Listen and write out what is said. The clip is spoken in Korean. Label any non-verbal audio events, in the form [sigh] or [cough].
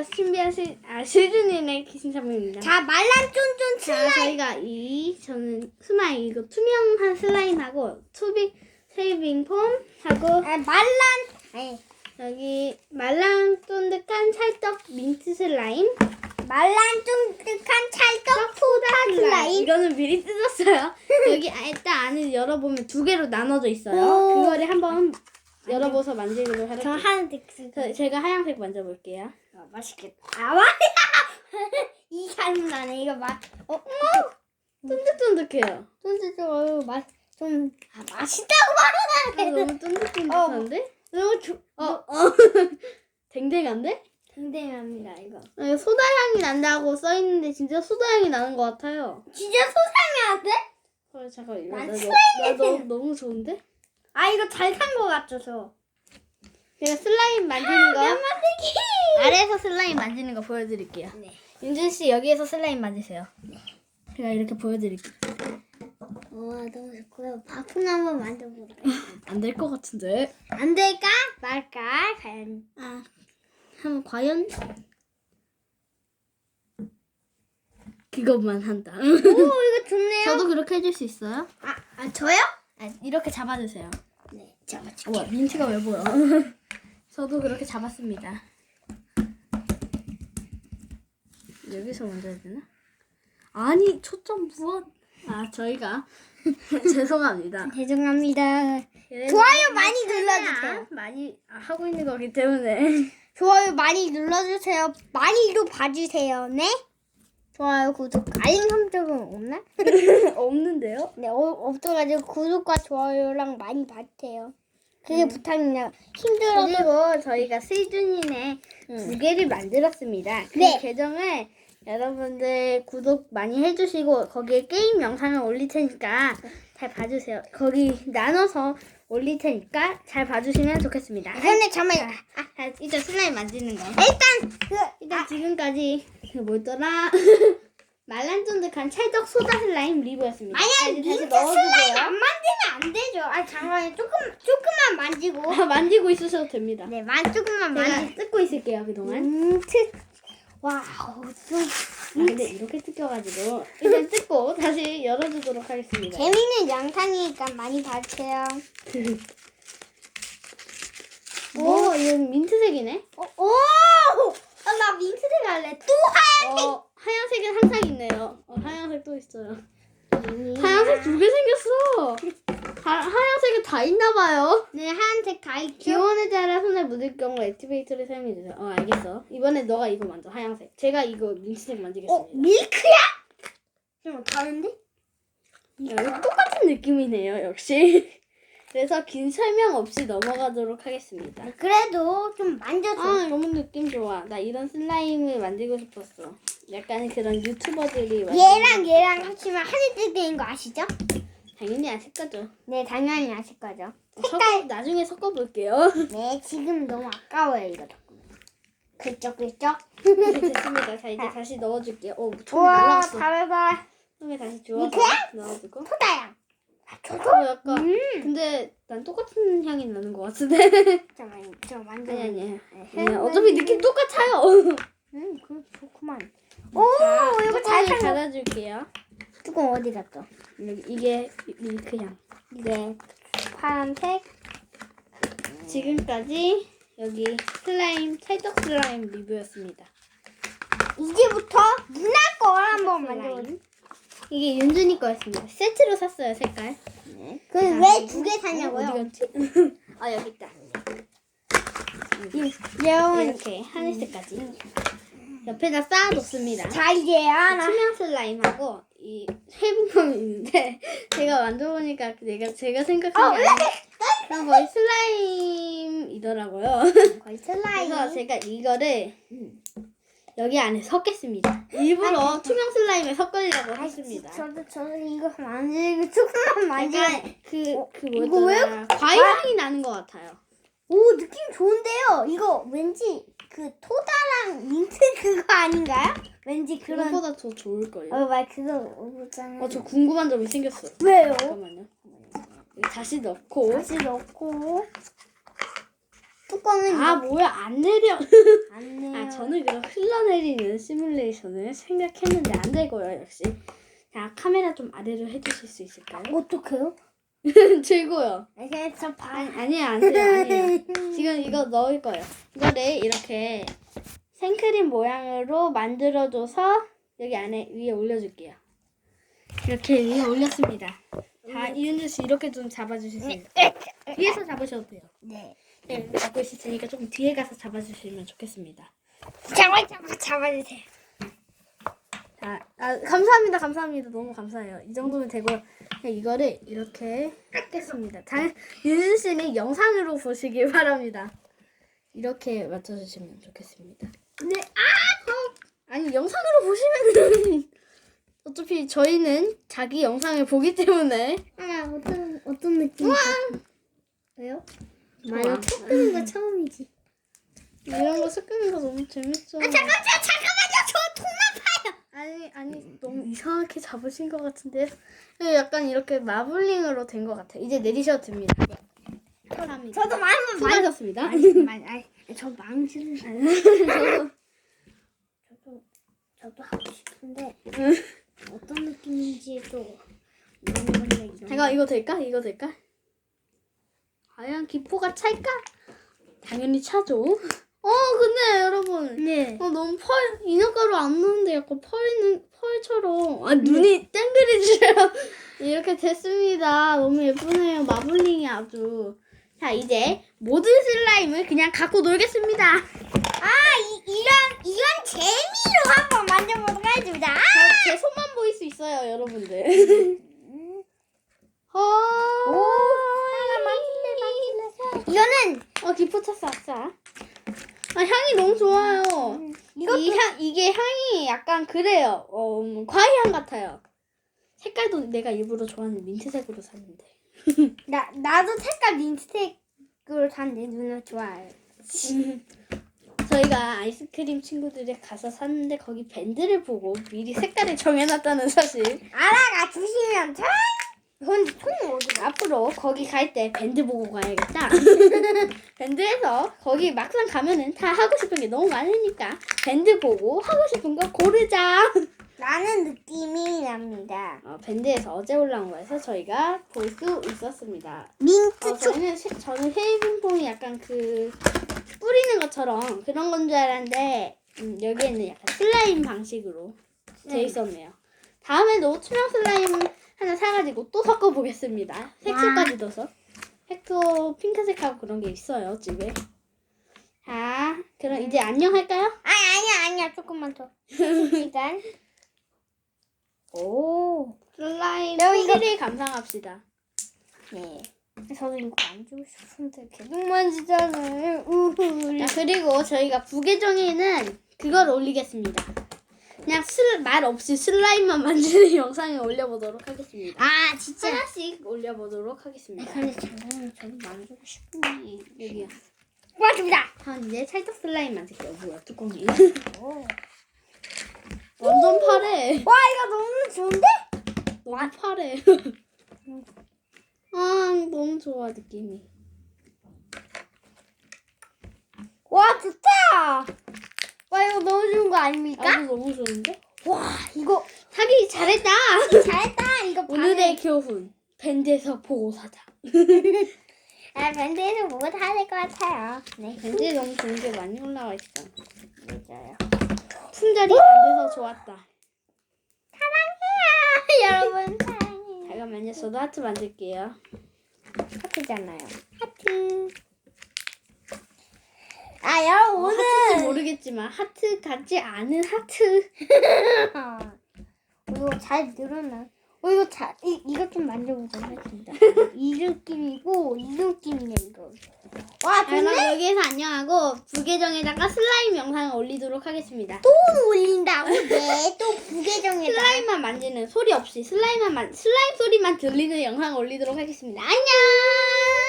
저희가 준비한 시, 아, 시즈니의 기신사입니다. 자 말란 쫀쫀 자, 슬라임. 저희가 이 저는 스마일 이거 투명한 슬라임하고 투비 쉐이빙 폼 하고 아, 말란. 아니 여기 말랑 쫀득한 찰떡 민트 슬라임, 말란 쫀득한 찰떡 소다 슬라임. 이거는 미리 뜯었어요. [laughs] 여기 아- 일단 안에 열어보면 두 개로 나눠져 있어요. 오. 그거를 한번 열어보서 만지도록 저 할게요. 하얀색. 저, 제가 하얀색 만져볼게요. 아, 맛있겠다. 아. [laughs] 이 삶은 나네 이거 맛. 어, 쫀득쫀득해요. 쫀쫀쫀 맛 좀 아, 맛있다고 아, 말하네. 너무 쫀득쫀득한데? 너무 좋. 어, 어. [laughs] 댕댕한데? 굉장합니다 이거. 아, 이거 소다 향이 난다고 써 있는데 진짜 소다 향이 나는 것 같아요. 진짜 소상해야 돼? 어, 잠깐 이거 나, 난 너, 슬라임 나. 너무 좋은데? 아 이거 잘 산 거 같죠 저. 제가 슬라임 만지는 거 만들기. 아래에서 슬라임 만지는 거 보여드릴게요. 네. 윤준 씨 여기에서 슬라임 만지세요. 제가 이렇게 보여드릴게요. 와 너무 좋고요. 바풍 한번 만져보도록. 안될 것 같은데. 안 될까 말까 과연. 아, 한번 과연 그것만 한다. 오 이거 좋네요. 저도 그렇게 해줄 수 있어요? 아, 아 저요? 아, 이렇게 잡아주세요. 네 잡아줘. 우와 민트가 왜 보여? [laughs] 저도 그렇게 잡았습니다. 여기서 만져야 되나? 아니 초점 무엇? 아 저희가 [laughs] 죄송합니다. 죄송합니다. 좋아요 많이 눌러주세요. 많이 하고 있는 거기 때문에 [laughs] 좋아요 많이 눌러주세요. 많이도 봐주세요. 네? 좋아요 구독 알림 설정은 없나? [laughs] 없는데요? 네 어, 없어가지고 구독과 좋아요랑 많이 봐주세요. 그게 부탁입니다. 힘들어도 그리고 저희가 세준이네 두 개를 만들었습니다. 그 네. 계정을 여러분들 구독 많이 해주시고 거기에 게임 영상을 올릴 테니까 잘 봐주세요. 거기 나눠서 올릴 테니까 잘 봐주시면 좋겠습니다. 근데 잠깐만요. 아, 아, 일단 슬라임 만지는 거. 일단 그 일단 지금까지 그 뭐였더라? [laughs] 말란쫀득한 찰떡 소다 슬라임 리뷰였습니다. 이제 민트 슬라임. 안 만지면 안 되죠. 아 잠깐만요. 조금 조금만 만지고. 아, [laughs] 만지고 있으셔도 됩니다. 네, 만 조금만 제가 만지. 뜯고 있을게요 그동안. 민트. 와우, 좀 아, 근데 이렇게 뜯겨가지고 일단 뜯고 다시 열어주도록 하겠습니다. 재밌는 영상이니까 많이 봐주세요. [laughs] 오, 이건 민트색이네. 어, 오, 어, 나 민트색 할래. 또 하얀색. 어, 하얀색은 항상 있네요. 어, 하얀색 또 있어요. 하얀색 두 개 생겼어. 하, 하얀색은 다 있나 봐요. 네, 하얀색 다 있죠. 기온에 따라 손에 묻을 경우 액티베이터를 사용해 주세요. 어, 알겠어. 이번에 너가 이거 만져, 하얀색. 제가 이거 민트색 어, 만지겠습니다. 밀크야? 좀 다른데? 야, 이거 똑같은 느낌이네요, 역시. [laughs] 그래서 긴 설명 없이 넘어가도록 하겠습니다. 그래도 좀 만져줘. 아 너무 느낌 좋아. 나 이런 슬라임을 만들고 싶었어. 약간 그런 유튜버들이 만드는 얘랑 얘랑 합치면 하늘색 되는 거 아시죠? 당연히 아실 거죠. 네, 당연히 아실 거죠. 섞어, 나중에 섞어볼게요. 네, 지금 너무 아까워요, 이거. 그쪽, 그쪽. 네, 됐습니다. 자 이제 다시 넣어줄게요. 오, 처음에 우와, 날라갔어. 다르다. 처음에 다시 주워서? 넣어주고. 토다양. 어, 약간. 음. 근데 난 똑같은 향이 나는 것 같은데. 잠깐만, 저 만져. 아니 아니. 네, 네, 어차피 느낌 똑같아요. 음, 그 좋구만. 오, 자, 이거 잘 뚜껑을. 닫아줄게요. 뚜껑 어디 갔어? 여기 이게 밀크향. 이게 파란색. 지금까지 여기 슬라임 찰떡 슬라임 리뷰였습니다. 이제부터 누나 거 한번 만져보자. 이게 윤준이 거였습니다. 세트로 샀어요 색깔. 네. 그왜 두개 어디 사냐고요? 갔지? [laughs] 아 여기 있다. 귀여운. 이렇게 하늘색까지 옆에다 쌓아뒀습니다. 자, 이제 하나. 투명 슬라임하고 이 세분감이 있는데 [laughs] 제가 만져보니까 내가 제가 생각한 게 아니라 그냥 거의 슬라임이더라고요. [laughs] 거의 그래서 슬라임. 제가 이거를 여기 안에 섞겠습니다. 일부러 투명 슬라임에 섞으려고 했습니다. 저도 저도 이거 만지고 조금만 만지고. 약간 그, 그 이거 뭐였더라. 과일 향이 나는 것 같아요. 오 느낌 좋은데요. 이거 왠지 그 토다랑 민트 [laughs] 그거 아닌가요? 왠지 그런. 그것보다 더 좋을걸요. 어, 말 그거 오잖아요. 어, 저 궁금한 점이 생겼어. 왜요? 잠깐만요. 여기 다시 넣고 다시 넣고 뚜껑은 아 뭐야 안 내려. 안 내요. [laughs] 아 저는 그런 흘러내리는 시뮬레이션을 생각했는데 안 되고요 역시. 자 카메라 좀 아래로 해주실 수 있을까요? 어떡해요? 들고요. 이게 저 봐. 아니 아니에요 안 돼요 아니에요. [laughs] 지금 이거 넣을 거예요. 이거를 이렇게 생크림 모양으로 만들어줘서 여기 안에 위에 올려줄게요. 이렇게 위에 올렸습니다. 자 이은주 씨 이렇게 좀 잡아주실 수 있어요. 위에서 잡으셔도 돼요. 네. 네, 잡고 있을 테니까 조금 뒤에 가서 잡아주시면 좋겠습니다. 잡아 잡아 잡아주세요. 자, 아, 감사합니다, 감사합니다. 너무 감사해요. 이 정도면 되고요. 그냥 이거를 이렇게 깎겠습니다. 당, 윤수 씨는 영상으로 보시길 바랍니다. 이렇게 맞춰주시면 좋겠습니다. 네. 아니, 영상으로 보시면은 [laughs] 어차피 저희는 자기 영상을 보기 때문에 아 어떤 어떤 느낌? 왜요? 나는 섞는 거 처음이지. 이런 거 섞는 거 너무 재밌죠. 아 잠깐 잠 잠깐만요. 저돈 아니 아니 너무 이상하게 잡으신 것 같은데 네, 약간 이렇게 마블링으로 된 것 같아요. 이제 내리셔도 됩니다. 감사합니다. 저도 많이 수고하셨습니다. 많이 아니 저 망치는 저도 [laughs] 저도 저도 하고 싶은데 응. 어떤 느낌인지 또 모르는데 이런. 제가 이거 될까? 이거 될까? 과연 기포가 찰까? 당연히 차죠. 어 근데 여러분 네. 어 너무 펄 인형가루 안 넣는데 약간 펄 있는 펄처럼 아 눈이 땡그리지요 [laughs] 이렇게 됐습니다. 너무 예쁘네요. 마블링이 아주 자 이제 모든 슬라임을 그냥 갖고 놀겠습니다. 아 이, 이런 이런 재미로 한번 만져보도록 하겠습니다. 아! 저, 제 손만 보일 수 있어요, 여러분들. [laughs] 어, 오, 하나 만질래 만질래. 이거는 어 기포 찼어, 아싸. 아 향이 너무 좋아요. 이것도 이향 이게 향이 약간 그래요. 어 음, 과일 향 같아요. 색깔도 내가 일부러 좋아하는 민트색으로 샀는데. [laughs] 나 나도 색깔 민트색으로 샀는데 누나 좋아요. [laughs] 저희가 아이스크림 친구들이 가서 샀는데 거기 밴드를 보고 미리 색깔을 정해놨다는 사실. 알아가 주시면 참. 근데 총 어디? 앞으로 거기 갈 때 밴드 보고 가야겠다. [laughs] 밴드에서 거기 막상 가면은 다 하고 싶은 게 너무 많으니까 밴드 보고 하고 싶은 거 고르자. 나는 느낌이 납니다. 어, 밴드에서 어제 올라온 거에서 저희가 볼 수 있었습니다. 민트 어, 초. 저는 시- 저는 헤이빙봉이 약간 그 뿌리는 것처럼 그런 건 줄 알았는데 음, 여기에는 약간 슬라임 방식으로 돼 네. 있었네요. 다음에도 투명 슬라임 하나 사가지고 또 섞어 보겠습니다. 색소까지 넣어서 색소 핑크색하고 그런 게 있어요 집에. 자, 그럼 이제 안녕 할까요? 아니 아니야 아니야 조금만 더. [laughs] 시간. 오. 슬라임 너 이거- 소리를 감상합시다. 네. 저도 이거 만지고 싶은데 계속 만지잖아요. 우후. 자, 그리고 저희가 부계정에는 그걸 올리겠습니다. 그냥 슬, 말 없이 슬라임만 [laughs] 만지는 영상을 올려보도록 하겠습니다. 아 진짜. 하나씩 올려보도록 하겠습니다. 근데 저는 저도 만지고 싶은데. 여기요. 고맙습니다. 전 이제 찰떡 슬라임 만들게요. 뭐야, 뚜껑이. 오. [laughs] 완전 파래. 와 이거 너무 좋은데? 너무 파래. [laughs] 아, 너무 좋아, 느낌이. 와 좋다. 와 이거 너무 좋은 거 아닙니까? 나도 너무 좋은데? 와 이거 사기 잘했다! [laughs] 잘했다. 이거 오늘의 교훈. 밴드에서 보고 사자. [laughs] 아 밴드에서 뭐가 다될것 같아요. 네. 밴드에 너무 좋은 게 많이 올라와 있어. 맞아요. 품절이 안 돼서 좋았다. 여러분 [laughs] 사랑해요. 잠깐만요. 저도 하트 만들게요. 하트잖아요. 하트. 아 여러분 뭐 오늘 모르겠지만 하트 같지 않은 하트. [laughs] 어, 이거 잘 늘어나. 어 이거 잘 이, 이거 좀 만져보도록 하겠습니다. [laughs] 이 느낌이고 이 느낌이네 이거. 와 그럼 좋네. 여기에서 안녕하고 부계정에다가 슬라임 영상을 올리도록 하겠습니다. 또 올린다고? 네. 또 부계정에다. 슬라임만 만지는 소리 없이 슬라임만 만 슬라임 소리만 들리는 영상 올리도록 하겠습니다. 안녕.